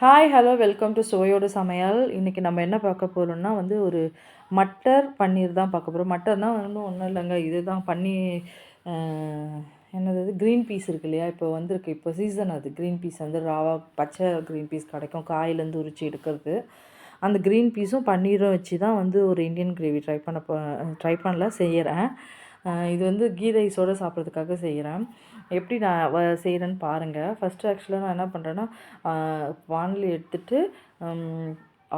Hi hello welcome to சுவையோடு சமையல் இன்றைக்கி நம்ம என்ன பார்க்க போகிறோம்னா வந்து ஒரு மட்டர் பன்னீர் தான் பார்க்க போகிறோம் மட்டர்னால் வந்து ஒன்றும் இல்லைங்க. இதுதான் பண்ணி என்னது க்ரீன் பீஸ் இருக்கு இல்லையா? இப்போ வந்திருக்கு. இப்போ சீசன் அது. க்ரீன் பீஸ் வந்து ராவா பச்சை க்ரீன் பீஸ் கிடைக்கும். காயிலேருந்து உரிச்சு எடுக்கிறது. அந்த க்ரீன் பீஸும் பன்னீரும் வச்சு தான் வந்து ஒரு இந்தியன் கிரேவி ட்ரை பண்ண ட்ரை பண்ணல செய்கிறேன் இது வந்து கீ ரைஸோடு சாப்பிட்றதுக்காக செய்கிறேன் எப்படி நான் வ செய்கிறேன்னு பாருங்கள் ஃபஸ்ட்டு ஆக்சுவலாக நான் என்ன பண்ணுறேன்னா வானொலி எடுத்துகிட்டு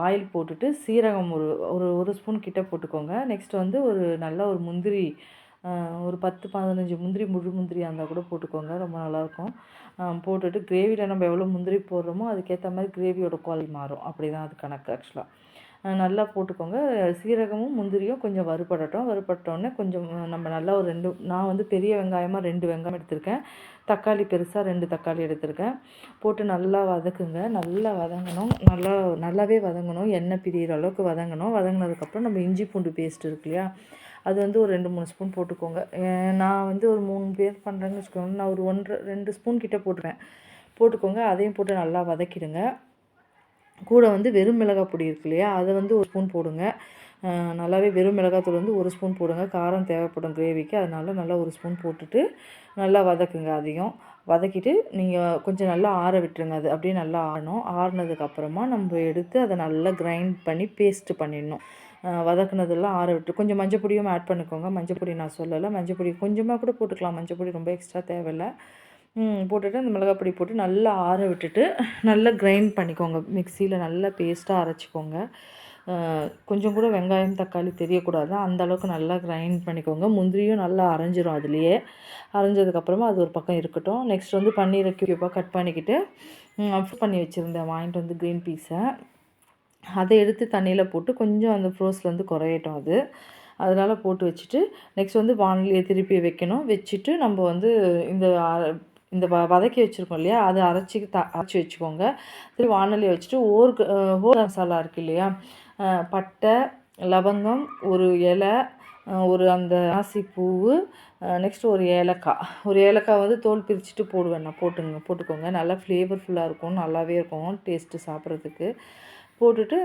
ஆயில் போட்டுட்டு சீரகம் ஒரு ஒரு ஒரு ஸ்பூன் கிட்ட போட்டுக்கோங்க. நெக்ஸ்ட் வந்து ஒரு நல்ல ஒரு முந்திரி ஒரு பத்து பதினஞ்சு முந்திரி முழு முந்திரி இருந்தால் கூட போட்டுக்கோங்க. ரொம்ப நல்லாயிருக்கும் போட்டுட்டு கிரேவியில் நம்ம எவ்வளோ முந்திரி போடுறோமோ அதுக்கேற்ற மாதிரி கிரேவியோட குவாலிட்டி மாறும். அப்படி தான் அது கணக்கு ஆக்சுவலாக நல்லா போட்டுக்கோங்க. சீரகமும் முந்திரியும் கொஞ்சம் வறுபடட்டும். வறுபட்டோடனே கொஞ்சம் நம்ம நல்லா ஒரு ரெண்டு நான் வந்து பெரிய வெங்காயமாக ரெண்டு வெங்காயம் எடுத்திருக்கேன். தக்காளி பெருசாக ரெண்டு தக்காளி எடுத்திருக்கேன். போட்டு நல்லா வதக்குங்க. நல்லா வதங்கணும். நல்லா நல்லாவே வதங்கணும். எண்ணெய் பிரியிற அளவுக்கு வதங்கணும். வதங்கினதுக்கப்புறம் நம்ம இஞ்சி பூண்டு பேஸ்ட் இருக்கு இல்லையா? அது வந்து ஒரு ரெண்டு மூணு ஸ்பூன் போட்டுக்கோங்க. நான் வந்து ஒரு மூணு பேர் பண்ணுறேன்னு வச்சுக்கோங்க நான் ஒரு ஒன்றரை ரெண்டு ஸ்பூன் கிட்டே போட்டுருவேன். போட்டுக்கோங்க. அதையும் போட்டு நல்லா வதக்கிடுங்க. கூட வந்து வெறும் மிளகாய் பொடி இருக்கு இல்லையா? அதை வந்து ஒரு ஸ்பூன் போடுங்க. நல்லாவே வெறும் மிளகாத்தூள் வந்து ஒரு ஸ்பூன் போடுங்க. காரம் தேவைப்படும் கிரேவிக்கு. அதனால் நல்லா ஒரு ஸ்பூன் போட்டுட்டு நல்லா வதக்குங்க அதையும் வதக்கிட்டு நீங்கள் கொஞ்சம் நல்லா ஆற விட்டுருங்க. அது அப்படியே நல்லா ஆறணும். ஆறுனதுக்கப்புறமா நம்ம எடுத்து அதை நல்லா கிரைண்ட் பண்ணி பேஸ்ட்டு பண்ணிடணும். வதக்குனதெல்லாம் ஆற விட்டு கொஞ்சம் மஞ்சள் பொடியும் ஆட் பண்ணிக்கோங்க. மஞ்சள் பொடி நான் சொல்லலை. மஞ்சள் பொடி கொஞ்சமாக கூட போட்டுக்கலாம். மஞ்சள் பொடி ரொம்ப எக்ஸ்ட்ரா தேவையில்லை. போட்டுட்டு அந்த மிளகாய் பொடி போட்டு நல்லா ஆற விட்டுட்டு நல்லா கிரைண்ட் பண்ணிக்கோங்க. மிக்சியில் நல்லா பேஸ்ட்டாக அரைச்சிக்கோங்க. கொஞ்சம் கூட வெங்காயம் தக்காளி தெரியக்கூடாது. அந்த அளவுக்கு நல்லா கிரைண்ட் பண்ணிக்கோங்க. முந்திரியும் நல்லா அரைஞ்சிரும் அதுலேயே. அரைஞ்சதுக்கப்புறமா அது ஒரு பக்கம் இருக்கட்டும். நெக்ஸ்ட் வந்து பன்னீரை கியூப்பாக கட் பண்ணிக்கிட்டு பண்ணி வச்சுருந்தேன். வாங்கிட்டு வந்து க்ரீன் பீஸை அதை எடுத்து தண்ணியில் போட்டு கொஞ்சம் அந்த ஃப்ரோஸ்லேருந்து குறையட்டும் அது. அதனால் போட்டு வச்சுட்டு நெக்ஸ்ட் வந்து வானிலையை திருப்பி வைக்கணும். வச்சுட்டு நம்ம வந்து இந்த இந்த வ வதக்கி வச்சுருக்கோம் இல்லையா? அதை அரைச்சி த அரைச்சி வச்சுக்கோங்க. திருப்பி வானொலியை வச்சுட்டு ஓர் ஹோர் மசாலா இருக்குது இல்லையா? பட்டை லவங்கம் ஒரு இலை ஒரு அந்த ஆசி பூவு நெக்ஸ்ட் ஒரு ஏலக்காய். ஒரு ஏலக்காய் வந்து தோல் பிரிச்சுட்டு போடுவேன். நான் போட்டுங்க போட்டுக்கோங்க. நல்லா ஃப்ளேவர்ஃபுல்லாக இருக்கும். நல்லாவே இருக்கும். டேஸ்ட்டு சாப்பிட்றதுக்கு. போட்டுட்டு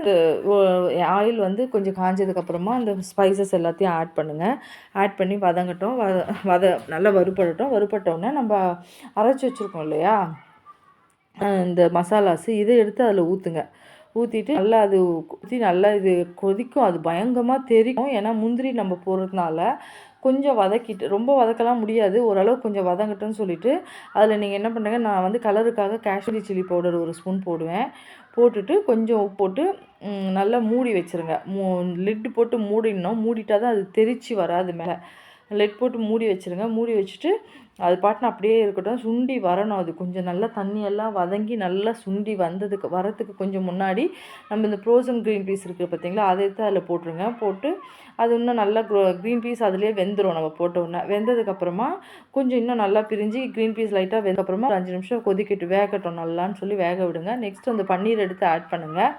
ஆயில் வந்து கொஞ்சம் காஞ்சதுக்கப்புறமா அந்த ஸ்பைசஸ் எல்லாத்தையும் ஆட் பண்ணுங்கள் ஆட் பண்ணி வதங்கட்டும். வத வத நல்லா வறுபடட்டும். வறுபட்டோடனே நம்ம அரைச்சி வச்சுருக்கோம் இல்லையா? இந்த மசாலாஸு இதை எடுத்து அதில் ஊற்றுங்க ஊற்றிட்டு நல்லா அது ஊற்றி நல்லா இது கொதிக்கும். அது பயங்கரமாக தெரியும். ஏன்னா முந்திரி நம்ம போடுறதுனால கொஞ்சம் வதக்கிட்டு ரொம்ப வதக்கலாம் முடியாது. ஓரளவு கொஞ்சம் வதங்கட்டும்னு சொல்லிவிட்டு அதில் நீங்கள் என்ன பண்ணுங்கள் நான் வந்து கலருக்காக காஷ்மீரி சில்லி பவுடர் ஒரு ஸ்பூன் போடுவேன். போட்டுட்டு கொஞ்சம் உப்பு போட்டு நல்லா மூடி வச்சுருங்க. மூ லிட்டு போட்டு மூடிடணும். மூடிட்டால் தான் அது தெரித்து வராது மேலே. லெட் போட்டு மூடி வச்சுருங்க. மூடி வச்சுட்டு அது பாட்டுன்னு அப்படியே இருக்கட்டும். சுண்டி வரணும் அது. கொஞ்சம் நல்லா தண்ணியெல்லாம் வதங்கி நல்லா சுண்டி வந்ததுக்கு வரத்துக்கு கொஞ்சம் முன்னாடி நம்ம இந்த ஃப்ரோசன் க்ரீன் பீஸ் இருக்குது பார்த்தீங்களா? அதை எடுத்து அதில் போட்டுருங்க. போட்டு அது இன்னும் நல்லா க்ரீன் பீஸ் அதிலே வெந்துடும் நம்ம போட்ட உடனே. வெந்ததுக்கப்புறமா கொஞ்சம் இன்னும் நல்லா பிரிஞ்சு க்ரீன் பீஸ் லைட்டாக வெந்ததுக்கப்புறமா அஞ்சு நிமிஷம் கொதிக்கட்டு வேகட்டும் நல்லான்னு சொல்லி வேக விடுங்க. நெக்ஸ்ட் அந்த பன்னீர் எடுத்து ஆட் பண்ணுங்கள்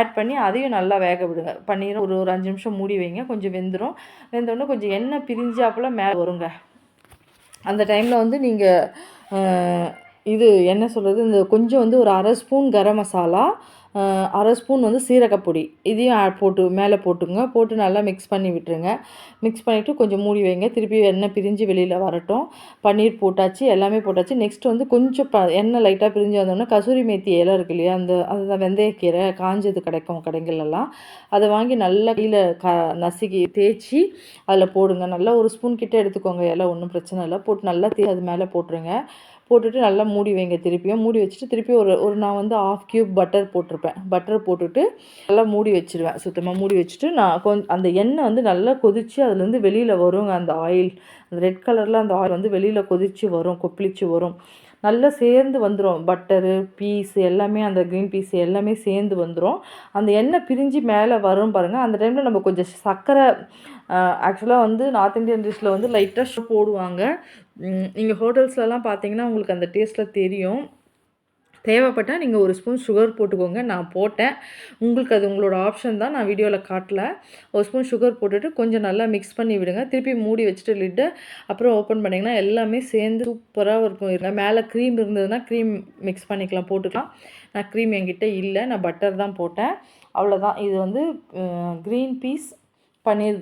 ஆட் பண்ணி அதையும் நல்லா வேக விடுங்க. பன்னீரை ஒரு ஒரு அஞ்சு நிமிஷம் மூடி வைங்க. கொஞ்சம் வெந்துடும் வெந்தோடனே கொஞ்சம் எண்ணெய் பிரிஞ்சாப்புல மேலே வருங்க. அந்த டைமில் வந்து நீங்கள் இது என்ன சொல்கிறது இந்த கொஞ்சம் வந்து ஒரு அரை ஸ்பூன் கரம் மசாலா அரை ஸ்பூன் வந்து சீரகப்பொடி இதையும் போட்டு மேலே போட்டுங்க. போட்டு நல்லா மிக்ஸ் பண்ணி விட்டுருங்க. மிக்ஸ் பண்ணிவிட்டு கொஞ்சம் மூடி வைங்க. திருப்பி எண்ணெய் பிரிஞ்சு வெளியில் வரட்டும். பன்னீர் போட்டாச்சு எல்லாமே போட்டாச்சு. நெக்ஸ்ட் வந்து கொஞ்சம் ப எண்ணெய் லைட்டாக பிரிஞ்சு வந்தோடனே கசூரி மேத்தி இலை இருக்கு இல்லையா? அந்த அதுதான் வெந்தயக்கீரை காஞ்சது கிடைக்கும் கடைகள்லாம் அதை வாங்கி நல்லா கீழே க நசுக்கி தேய்ச்சி அதில் போடுங்க. நல்லா ஒரு ஸ்பூன் கிட்டே எடுத்துக்கோங்க. இலை ஒன்றும் பிரச்சனை இல்லை. போட்டு நல்லா தே அது மேலே போட்டுருங்க. போட்டுட்டு நல்லா மூடி வைங்க திருப்பியும். மூடி வச்சுட்டு திருப்பி ஒரு ஒரு நான் வந்து ஆஃப் க்யூப் பட்டர் போட்டிருப்பேன். பட்டர் போட்டுட்டு நல்லா மூடி வச்சுருவேன். சுத்தமாக மூடி வச்சுட்டு நான் கொஞ்சம் அந்த எண்ணெய் வந்து நல்லா கொதித்து அதுலேருந்து வெளியில் வருங்க. அந்த ஆயில் அந்த ரெட் கலரில் அந்த ஆயில் வந்து வெளியில் கொதித்து வரும் கொப்பளிச்சு வரும். நல்லா சேர்ந்து வந்துடும் பட்டரு பீஸ் எல்லாமே அந்த க்ரீன் பீஸ் எல்லாமே சேர்ந்து வந்துடும் அந்த எண்ணெய் பிரிஞ்சு மேலே வரும் பாருங்கள் அந்த டைமில் நம்ம கொஞ்சம் சர்க்கரை ஆக்சுவலாக வந்து நார்த் இந்தியன் டிஷ்ஷில் வந்து லைட்டாக போடுவாங்க. நீங்கள் ஹோட்டல்ஸ்லலாம் பார்த்தீங்கன்னா உங்களுக்கு அந்த டேஸ்ட்டில் தெரியும். தேவைப்பட்டால் நீங்கள் ஒரு ஸ்பூன் சுகர் போட்டுக்கோங்க. நான் போட்டேன். உங்களுக்கு அது உங்களோட ஆப்ஷன் தான். நான் வீடியோவில் காட்டல. ஒரு ஸ்பூன் சுகர் போட்டுட்டு கொஞ்சம் நல்லா மிக்ஸ் பண்ணி விடுங்க. திருப்பி மூடி வச்சுட்டு லிட்டு அப்புறம் ஓப்பன் பண்ணிங்கன்னா எல்லாமே சேர்ந்து சூப்பராக இருக்கும். இருங்க மேலே க்ரீம் இருந்ததுன்னா க்ரீம் மிக்ஸ் பண்ணிக்கலாம் போட்டுக்கலாம். நான் க்ரீம் என்கிட்ட இல்லை. நான் பட்டர் தான் போட்டேன். அவ்வளோதான் இது வந்து க்ரீன் பீஸ் பன்னீர்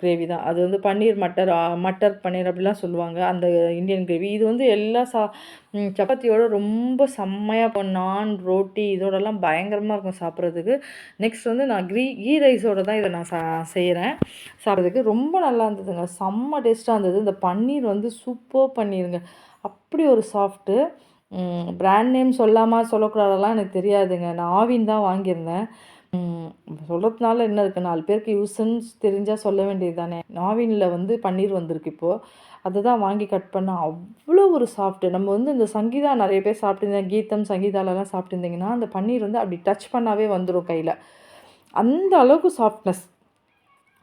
கிரேவி தான். அது வந்து பன்னீர் மட்டர் மட்டர் பன்னீர் அப்படிலாம் சொல்லுவாங்க. அந்த இந்தியன் கிரேவி. இது வந்து எல்லா சா சப்பாத்தியோட ரொம்ப செம்மையாக இப்போ நான் ரோட்டி இதோடலாம் பயங்கரமாக இருக்கும் சாப்பிட்றதுக்கு. நெக்ஸ்ட் வந்து நான் க்ரீ கீ ரைஸோட தான் இதை நான் சா செய்கிறேன் சாப்பிட்றதுக்கு ரொம்ப நல்லா இருந்ததுங்க. செம்ம டேஸ்ட்டாக இருந்தது. இந்த பன்னீர் வந்து சூப்பர் பன்னீருங்க. அப்படி ஒரு சாஃப்ட்டு. பிராண்ட் நேம் சொல்லாமல் சொல்லக்கூடாதெல்லாம் எனக்கு தெரியாதுங்க. நான் ஆவின் தான் வாங்கியிருந்தேன். சொல்கிறதுனால என்ன இருக்குது நாலு பேருக்கு யூஸ்ன்னு தெரிஞ்சால் சொல்ல வேண்டியது தானே நாவினில் வந்து பன்னீர் வந்திருக்கு இப்போது அதை தான் வாங்கி கட் பண்ணால் அவ்வளோ ஒரு சாஃப்ட்டு நம்ம வந்து இந்த சங்கீதா நிறைய பேர் சாப்பிட்டுருந்தேன் கீதம் சங்கீதாலலாம் சாப்பிட்டுருந்தீங்கன்னா அந்த பன்னீர் வந்து அப்படி டச் பண்ணாவே வந்துடும் கையில். அந்த அளவுக்கு சாஃப்ட்னஸ்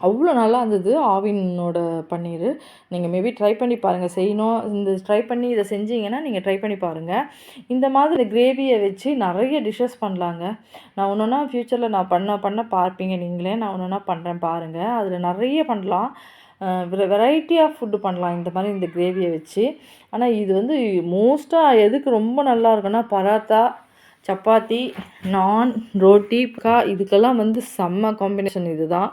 அவ்வளோ நல்லா இருந்தது ஆவினோட பன்னீர். நீங்கள் மேபி ட்ரை பண்ணி பாருங்கள் செய்யணும். இந்த ட்ரை பண்ணி இதை செஞ்சீங்கன்னா நீங்கள் ட்ரை பண்ணி பாருங்கள் இந்த மாதிரி கிரேவியை வச்சு நிறைய டிஷ்ஷஸ் பண்ணலாங்க. நான் ஒன்று ஒன்றா ஃப்யூச்சரில் நான் பண்ண பண்ண பார்ப்பீங்க நீங்களே. நான் ஒன்று ஒன்றா பண்ணுறேன் பாருங்கள் அதில் நிறைய பண்ணலாம். வெரைட்டி ஆஃப் ஃபுட்டு பண்ணலாம் இந்த மாதிரி இந்த கிரேவியை வச்சு. ஆனால் இது வந்து மோஸ்ட்டாக எதுக்கு ரொம்ப நல்லா இருக்குன்னா பராத்தா சப்பாத்தி நான் ரோட்டி கா இதுக்கெல்லாம் வந்து செம்ம காம்பினேஷன் இது தான்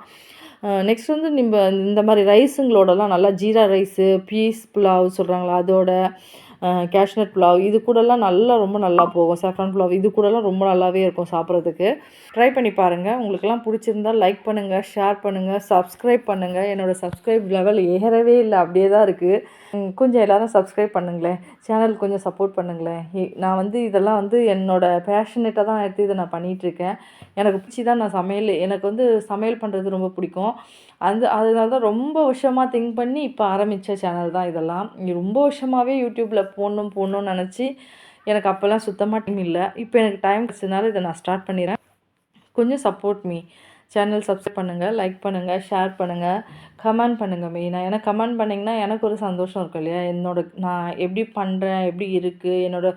நெக்ஸ்ட் வந்து நம்ம இந்த மாதிரி ரைஸுங்களோடலாம் நல்லா ஜீரா ரைஸு பீஸ் புலாவ் சொல்கிறாங்களா அதோட கேஷ்நட் புலாவ் இது கூடலாம் நல்லா ரொம்ப நல்லா போகும். சாஃப்ரான் புலாவ் இது கூடலாம் ரொம்ப நல்லாவே இருக்கும் சாப்பிட்றதுக்கு. ட்ரை பண்ணி பாருங்கள் உங்களுக்கெல்லாம் பிடிச்சிருந்தா லைக் பண்ணுங்கள் ஷேர் பண்ணுங்கள் சப்ஸ்கிரைப் பண்ணுங்கள் என்னோடய சப்ஸ்கிரைப் லெவல் ஏறவே இல்லை. அப்படியே தான் இருக்குது கொஞ்சம் எல்லோரும் சப்ஸ்கிரைப் பண்ணுங்களேன். சேனல் கொஞ்சம் சப்போர்ட் பண்ணுங்களேன். நான் வந்து இதெல்லாம் வந்து என்னோடய பேஷனேட்டாக தான் எடுத்து இதை நான் பண்ணிகிட்ருக்கேன் எனக்கு பிடிச்சி தான் நான் சமையல் எனக்கு வந்து சமையல் பண்ணுறது ரொம்ப பிடிக்கும். அந்த அதனால தான் ரொம்ப வருஷமாக திங்க் பண்ணி இப்போ ஆரம்பித்த சேனல் தான் இதெல்லாம். ரொம்ப வருஷமாகவே யூடியூப்பில் போடணும் போடணும்னு நினச்சி எனக்கு அப்போல்லாம் சுத்தமாக டைம் இல்லை. இப்போ எனக்கு டைம் கிடச்சதுனால இதை நான் ஸ்டார்ட் பண்ணிடுறேன் கொஞ்சம் சப்போர்ட் மீ சேனல் சப்ஸ்கிரைப் பண்ணுங்கள் லைக் பண்ணுங்கள் ஷேர் பண்ணுங்கள் கமெண்ட் பண்ணுங்கள் மெயினாக ஏன்னா கமெண்ட் பண்ணிங்கன்னா எனக்கு ஒரு சந்தோஷம் இருக்கும் இல்லையா? என்னோட நான் எப்படி பண்ணுறேன் எப்படி இருக்குது என்னோடய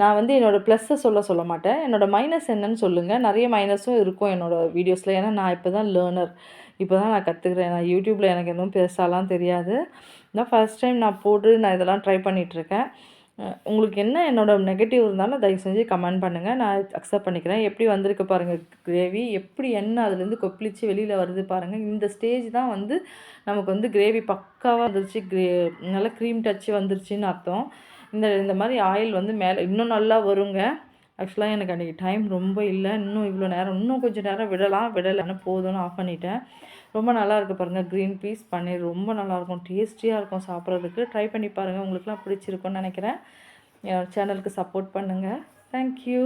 நான் வந்து என்னோடய ப்ளஸ்ஸை சொல்ல சொல்ல மாட்டேன். என்னோடய மைனஸ் என்னன்னு சொல்லுங்கள் நிறைய மைனஸும் இருக்கும் என்னோடய வீடியோஸில் ஏன்னா நான் இப்போ தான் லேர்னர் இப்போ தான் நான் கற்றுக்குறேன் நான் யூடியூப்பில் எனக்கு எதுவும் பெருசாலாம் தெரியாது. நான் ஃபஸ்ட் டைம் நான் போட்டு நான் இதெல்லாம் ட்ரை பண்ணிகிட்ருக்கேன் உங்களுக்கு என்ன என்னோடய நெகட்டிவ் இருந்தாலும் தயவு செஞ்சு கமெண்ட் பண்ணுங்கள் நான் அக்செப்ட் பண்ணிக்கிறேன். எப்படி வந்திருக்கு பாருங்கள் கிரேவி. எப்படி எண்ணெய் அதுலேருந்து கொப்பளிச்சு வெளியில் வருது பாருங்கள் இந்த ஸ்டேஜ் தான் வந்து நமக்கு வந்து கிரேவி பக்காவாக வந்துருச்சு. கிரே நல்லா க்ரீம் டச்சு வந்துருச்சுன்னு அர்த்தம். இந்த இந்த மாதிரி ஆயில் வந்து மேலே இன்னும் நல்லா வருங்க. ஆக்சுவலாக எனக்கு அன்றைக்கி டைம் ரொம்ப இல்லை. இன்னும் இவ்வளோ நேரம் இன்னும் கொஞ்சம் நேரம் விடலாம். விடலைன்னு போதும்னு ஆஃப் பண்ணிட்டேன். ரொம்ப நல்லா இருக்குது பாருங்கள் க்ரீன் பீஸ் பன்னீர் ரொம்ப நல்லாயிருக்கும் டேஸ்டியாக இருக்கும் சாப்பிட்றதுக்கு. ட்ரை பண்ணி பாருங்கள் உங்களுக்குலாம் பிடிச்சிருக்குன்னு நினைக்கிறேன். சேனலுக்கு சப்போர்ட் பண்ணுங்கள் தேங்க்யூ